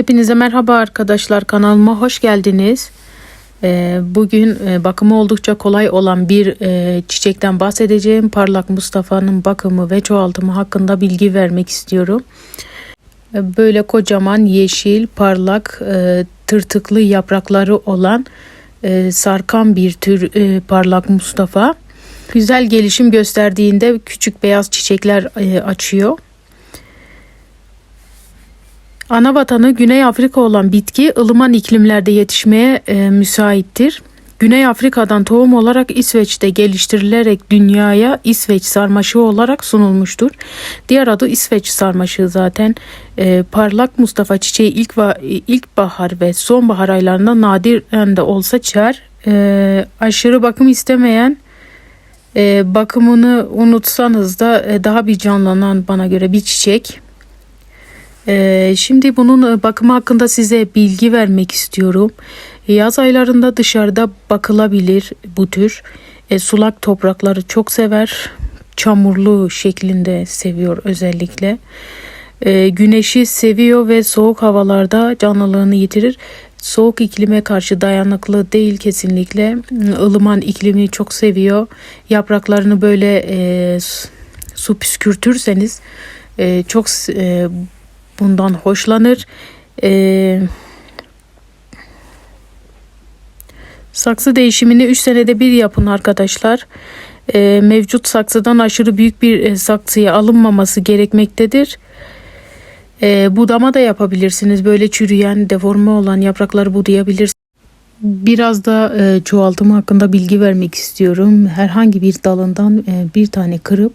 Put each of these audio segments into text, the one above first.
Hepinize merhaba arkadaşlar kanalıma hoş geldiniz. Ee, Bugün e, bakımı oldukça kolay olan bir e, çiçekten bahsedeceğim. Parlak Mustafa'nın bakımı ve çoğaltımı hakkında bilgi vermek istiyorum. Ee, Böyle kocaman yeşil, parlak, e, tırtıklı yaprakları olan sarkan bir tür parlak Mustafa. Güzel gelişim gösterdiğinde küçük beyaz çiçekler açıyor. Ana vatanı Güney Afrika olan bitki ılıman iklimlerde yetişmeye e, müsaittir. Güney Afrika'dan tohum olarak İsveç'te geliştirilerek dünyaya İsveç sarmaşığı olarak sunulmuştur. Diğer adı İsveç sarmaşığı zaten. E, parlak Mustafa çiçeği ilk va- ilkbahar ve sonbahar aylarında nadiren de olsa çıkar. E, aşırı bakım istemeyen e, bakımını unutsanız da e, daha bir canlanan bana göre bir çiçek. Ee, şimdi bunun e, bakımı hakkında size bilgi vermek istiyorum. Yaz aylarında dışarıda bakılabilir bu tür. E, sulak toprakları çok sever. Çamurlu şeklinde seviyor özellikle. E, güneşi seviyor ve soğuk havalarda canlılığını yitirir. Soğuk iklime karşı dayanıklı değil kesinlikle. ılıman iklimi çok seviyor. Yapraklarını böyle e, su püskürtürseniz e, çok e, bundan hoşlanır. Ee, saksı değişimini 3 senede bir yapın arkadaşlar. Ee, mevcut saksıdan aşırı büyük bir e, saksıya alınmaması gerekmektedir. Ee, budama da yapabilirsiniz. Böyle çürüyen, deforme olan yaprakları budayabilirsiniz. Biraz da e, çoğaltımı hakkında bilgi vermek istiyorum. Herhangi bir dalından e, bir tane kırıp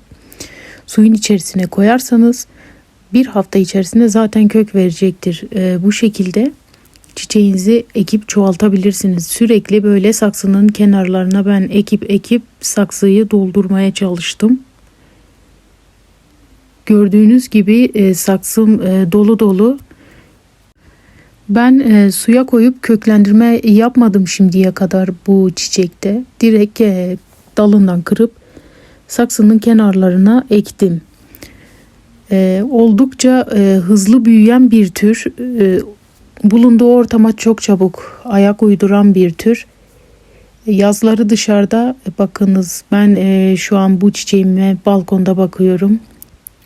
suyun içerisine koyarsanız bir hafta içerisinde zaten kök verecektir. Ee, bu şekilde çiçeğinizi ekip çoğaltabilirsiniz. Sürekli böyle saksının kenarlarına ben ekip ekip saksıyı doldurmaya çalıştım. Gördüğünüz gibi e, saksım e, dolu dolu. Ben e, suya koyup köklendirme yapmadım şimdiye kadar bu çiçekte. Direkt e, dalından kırıp saksının kenarlarına ektim. Ee, oldukça e, hızlı büyüyen bir tür. E, bulunduğu ortama çok çabuk ayak uyduran bir tür. Yazları dışarıda e, bakınız ben e, şu an bu çiçeğime balkonda bakıyorum.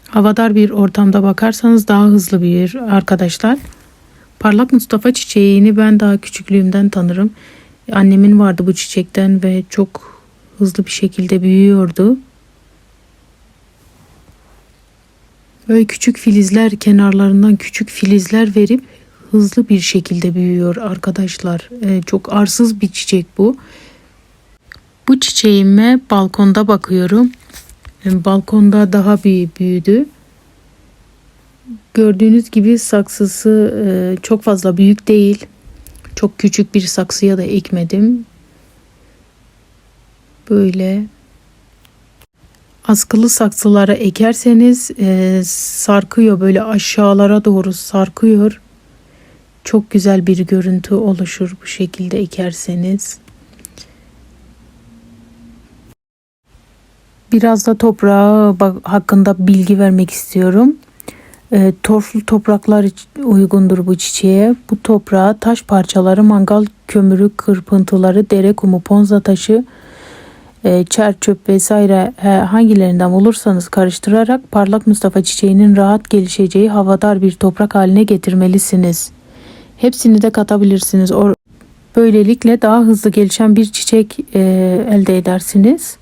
Havadar bir ortamda bakarsanız daha hızlı büyür arkadaşlar. Parlak Mustafa çiçeğini ben daha küçüklüğümden tanırım. Annemin vardı bu çiçekten ve çok hızlı bir şekilde büyüyordu. Böyle küçük filizler kenarlarından küçük filizler verip hızlı bir şekilde büyüyor arkadaşlar. Ee, çok arsız bir çiçek bu. Bu çiçeğime balkonda bakıyorum. Yani balkonda daha bir büyüdü. Gördüğünüz gibi saksısı e, çok fazla büyük değil. Çok küçük bir saksıya da ekmedim. Böyle askılı saksılara ekerseniz e, sarkıyor böyle aşağılara doğru sarkıyor. Çok güzel bir görüntü oluşur bu şekilde ekerseniz. Biraz da toprağı hakkında bilgi vermek istiyorum. E, torflu topraklar uygundur bu çiçeğe. Bu toprağa taş parçaları, mangal kömürü, kırpıntıları, dere kumu, ponza taşı, çer çöp vesaire e, hangilerinden bulursanız karıştırarak parlak Mustafa çiçeğinin rahat gelişeceği havadar bir toprak haline getirmelisiniz. Hepsini de katabilirsiniz. Böylelikle daha hızlı gelişen bir çiçek e, elde edersiniz.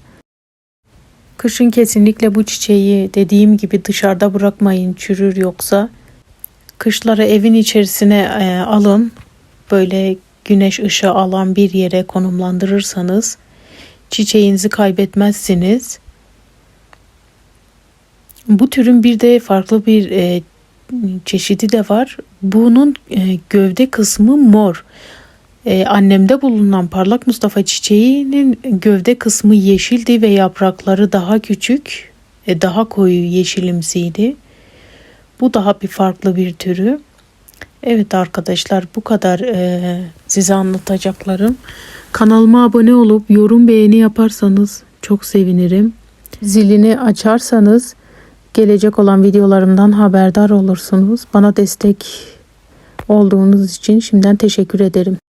Kışın kesinlikle bu çiçeği dediğim gibi dışarıda bırakmayın çürür yoksa. Kışları evin içerisine e, alın. Böyle güneş ışığı alan bir yere konumlandırırsanız çiçeğinizi kaybetmezsiniz. Bu türün bir de farklı bir e, çeşidi de var. Bunun e, gövde kısmı mor. E, annemde bulunan parlak Mustafa çiçeğinin gövde kısmı yeşildi ve yaprakları daha küçük, e, daha koyu yeşilimsiydi. Bu daha bir farklı bir türü. Evet arkadaşlar bu kadar e, size anlatacaklarım. Kanalıma abone olup yorum beğeni yaparsanız çok sevinirim. Zilini açarsanız gelecek olan videolarımdan haberdar olursunuz. Bana destek olduğunuz için şimdiden teşekkür ederim.